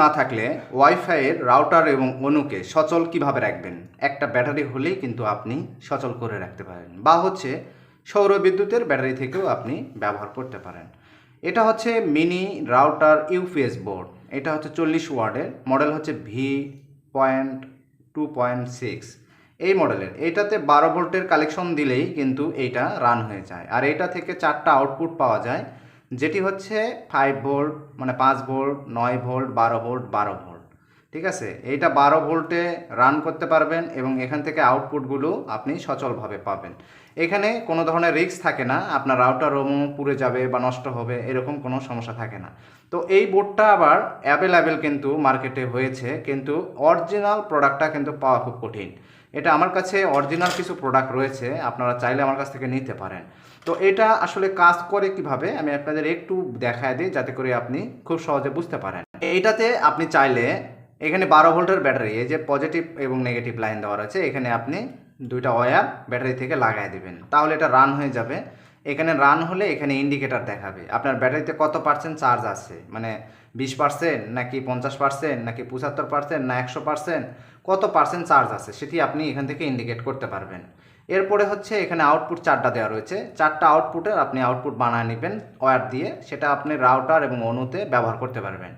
না থাকলে ওয়াইফাইয়ের রাউটার এবং অনুকে সচল কীভাবে রাখবেন? একটা ব্যাটারি হলেই কিন্তু আপনি সচল করে রাখতে পারেন। বা হচ্ছে সৌর বিদ্যুতের ব্যাটারি থেকেও আপনি ব্যবহার করতে পারেন। এটা হচ্ছে মিনি রাউটার ইউপিএস বোর্ড এটা হচ্ছে চল্লিশ ওয়ার্ডের। মডেল হচ্ছে V point two point six এই মডেলের এইটাতে বারো ভোল্টের কালেকশন দিলেই কিন্তু এইটা রান হয়ে যায়। আর এটা থেকে চারটা আউটপুট পাওয়া যায় যেটি হচ্ছে ফাইভ ভোল্ট মানে পাঁচ ভোল্ট নয় ভোল্ট বারো ভোল্ট বারো ভোল্ট ঠিক আছে? এইটা বারো ভোল্টে রান করতে পারবেন এবং এখান থেকে আউটপুটগুলো আপনি সচলভাবে পাবেন। এখানে কোনো ধরনের রিস্ক থাকে না, আপনার রাউটার রোমও পুড়ে যাবে বা নষ্ট হবে, এরকম কোনো সমস্যা থাকে না। তো এই বোর্ডটা আবার অ্যাভেলেবেল কিন্তু মার্কেটে হয়েছে, কিন্তু অরিজিনাল প্রোডাক্টটা কিন্তু পাওয়া খুব কঠিন। এটা আমার কাছে অরিজিনাল কিছু প্রোডাক্ট রয়েছে, আপনারা চাইলে আমার কাছ থেকে নিতে পারেন। তো এটা আসলে কাজ করে কীভাবে, আমি আপনাদের একটু দেখায় দিই যাতে করে আপনি খুব সহজে বুঝতে পারেন। এইটাতে আপনি চাইলে এখানে বারো ভোল্টের ব্যাটারি, এই যে পজিটিভ এবং নেগেটিভ লাইন দেওয়া রয়েছে, এখানে আপনি দুইটা ওয়্যার ব্যাটারি থেকে লাগাই দেবেন। তাহলে এটা রান হয়ে যাবে। এখানে রান হলে এখানে ইন্ডিকেটার দেখাবে। আপনার ব্যাটারিতে কত পার্সেন্ট চার্জ আছে? মানে বিশ পার্সেন্ট নাকি পঞ্চাশ পার্সেন্ট নাকি পঁচাত্তর পার্সেন্ট না একশো পার্সেন্ট কত পার্সেন্ট চার্জ আছে? সেটি আপনি এখান থেকে ইন্ডিকেট করতে পারবেন। এরপরে হচ্ছে এখানে আউটপুট চারটা দেওয়া রয়েছে। চারটা আউটপুটের আপনি আউটপুট বানায় নেবেন ওয়্যার দিয়ে। সেটা আপনি রাউটার এবং অনুতে ব্যবহার করতে পারবেন।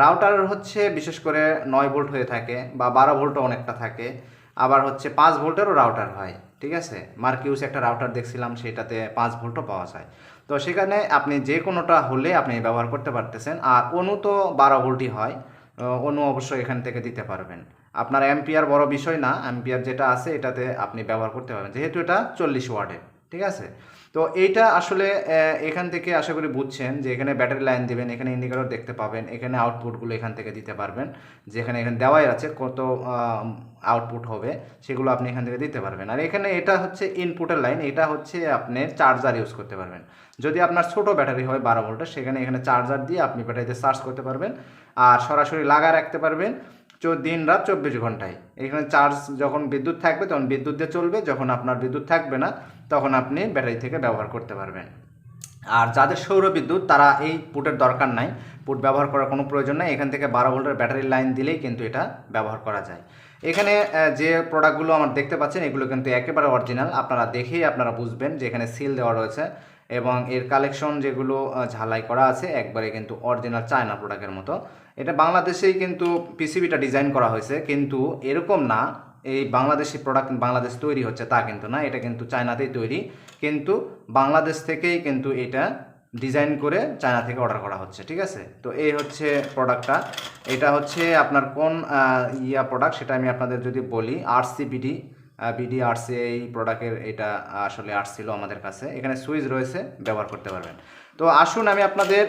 রাউটার হচ্ছে বিশেষ করে নয় ভোল্ট হয়ে থাকে বা বারো ভোল্টও অনেকটা থাকে। আবার হচ্ছে পাঁচ ভোল্টেরও রাউটার হয়। ঠিক আছে? মার্কিউস একটা রাউটার দেখছিলাম, সেটাতে পাঁচ ভোল্টও পাওয়া যায়। তো সেখানে আপনি যে কোনোটা হলে আপনি ব্যবহার করতে পারতেছেন, আর অনু তো বারো ভোল্টই হয় অনু অবশ্যই এখান থেকে দিতে পারবেন। আপনার অ্যাম্পিয়ার বড় বিষয় না অ্যাম্পিয়ার যেটা আছে, এটাতে আপনি ব্যবহার করতে পারবেন। যেহেতু এটা চল্লিশ ওয়ার্ডের ঠিক আছে? তো এইটা আসলে এখান থেকে আশা করি বুঝছেন যে এখানে ব্যাটারি লাইন দেবেন, এখানে ইন্ডিকেটর দেখতে পাবেন, এখানে আউটপুটগুলো এখান থেকে দিতে পারবেন। যেখানে এখানে দেওয়াই আছে কত আউটপুট হবে, সেগুলো আপনি এখান থেকে দিতে পারবেন। আর এখানে এটা হচ্ছে ইনপুটের লাইন এটা হচ্ছে আপনি চার্জার ইউজ করতে পারবেন। যদি আপনার ছোট ব্যাটারি হয় বারো ভোল্টের সেখানে এখানে চার্জার দিয়ে আপনি ব্যাটারিতে চার্জ করতে পারবেন। আর সরাসরি লাগা রাখতে পারবেন চো- দিন রাত চব্বিশ ঘন্টায়। এখানে চার্জ যখন বিদ্যুৎ থাকবে, তখন বিদ্যুৎ দিয়ে চলবে, যখন আপনার বিদ্যুৎ থাকবে না তখন আপনি ব্যাটারি থেকে ব্যবহার করতে পারবেন। আর যাদের সৌর বিদ্যুৎ, তারা এই পুটের দরকার নাই। পুট ব্যবহার করার কোনো প্রয়োজন নাই। এখান থেকে বারো ভোল্টের ব্যাটারি লাইন দিলেই কিন্তু এটা ব্যবহার করা যায়। এখানে যে প্রোডাক্টগুলো আমার দেখতে পাচ্ছেন, এগুলো কিন্তু একেবারে অরিজিনাল। আপনারা দেখেই আপনারা বুঝবেন যে এখানে সিল দেওয়া রয়েছে এবং এর কালেকশন যেগুলো ঝালাই করা আছে, একবারে কিন্তু অরিজিনাল চায়না প্রোডাক্টের মতো। এটা বাংলাদেশেই কিন্তু পিসিবিটা ডিজাইন করা হয়েছে। কিন্তু এরকম না এই বাংলাদেশি প্রোডাক্ট বাংলাদেশ তৈরি হচ্ছে তা কিন্তু না, এটা কিন্তু চায়নাতেই তৈরি। কিন্তু বাংলাদেশ থেকেই কিন্তু এটা ডিজাইন করে চায়না থেকে অর্ডার করা হচ্ছে, ঠিক আছে? তো এই হচ্ছে প্রোডাক্টটা এটা হচ্ছে আপনার কোন ইয়া প্রোডাক্ট সেটা আমি আপনাদের যদি বলি আর আরসি বিডি আর্টসে এই প্রোডাক্টের এটা আসলে আসছিল আমাদের কাছে। এখানে সুইচ রয়েছে, ব্যবহার করতে পারবেন। তো আসুন আমি আপনাদের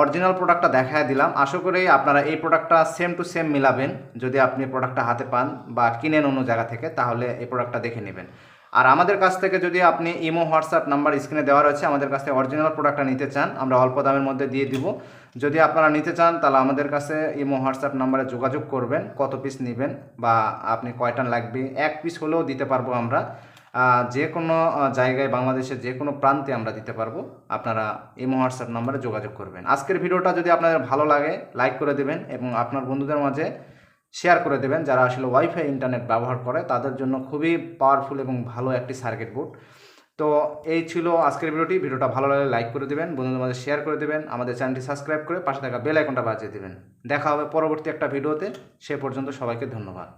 অরিজিনাল প্রোডাক্টটা দেখায় দিলাম। আশা করি আপনারা এই প্রোডাক্টটা সেম টু সেম মিলাবেন। যদি আপনি প্রোডাক্টটা হাতে পান বা কিনেন অন্য জায়গা থেকে, তাহলে এই প্রোডাক্টটা দেখে নেবেন। আর আমাদের কাছ থেকে যদি আপনি ইমো, হোয়াটসঅ্যাপ নাম্বার স্ক্রিনে দেওয়া রয়েছে, আমাদের কাছ অরিজিনাল প্রোডাক্টটা নিতে চান, আমরা অল্প দামের মধ্যে দিয়ে দিব। যদি আপনারা নিতে চান, তাহলে আমাদের কাছে ইমো, হোয়াটসঅ্যাপ নাম্বারে যোগাযোগ করবেন, কত পিস নেবেন বা আপনি কয়টা লাগবে, এক পিস হলেও দিতে পারব আমরা। যে কোনো জায়গায় বাংলাদেশের যে কোনো প্রান্তে আমরা দিতে পারব। আপনারা ইমো, হোয়াটসঅ্যাপ নাম্বারে যোগাযোগ করবেন। আজকের ভিডিওটা যদি আপনাদের ভালো লাগে লাইক করে দেবেন এবং আপনার বন্ধুদের মাঝে শেয়ার করে দেবেন। যারা আসলে ওয়াইফাই ইন্টারনেট ব্যবহার করে, তাদের জন্য খুবই পাওয়ারফুল এবং ভালো একটি সার্কিট বোর্ড তো এই ছিল আজকের ভিডিওটি। ভিডিওটা ভালো লাগলে লাইক করে দেবেন, বন্ধুদের মাঝে শেয়ার করে দেবেন, আমাদের চ্যানেলটি সাবস্ক্রাইব করে পাশে থাকা বেল আইকনটা বাজিয়ে দেবেন। দেখা হবে পরবর্তী একটা ভিডিওতে। সে পর্যন্ত সবাইকে ধন্যবাদ।